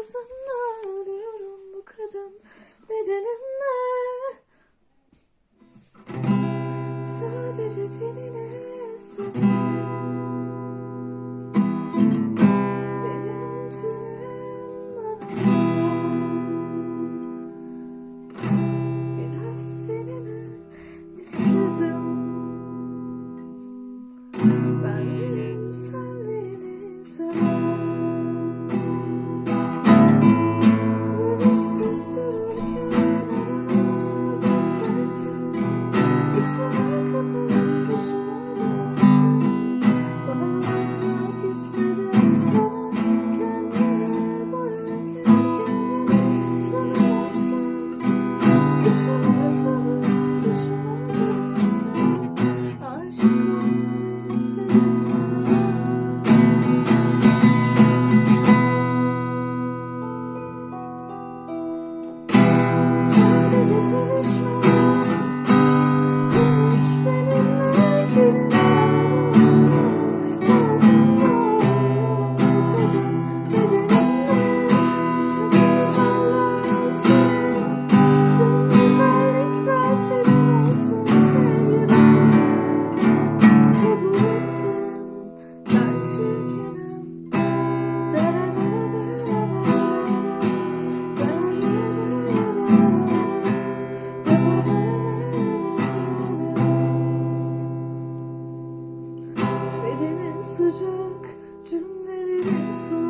Ağzımda ölüyorum bu kadın bedenimle. Sadece tenine istedim sıcak cümlelerin sonu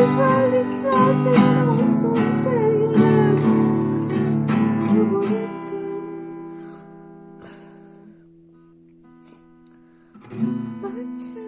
güzellikler senin olsun sevgilim. Kabul ettim. Bence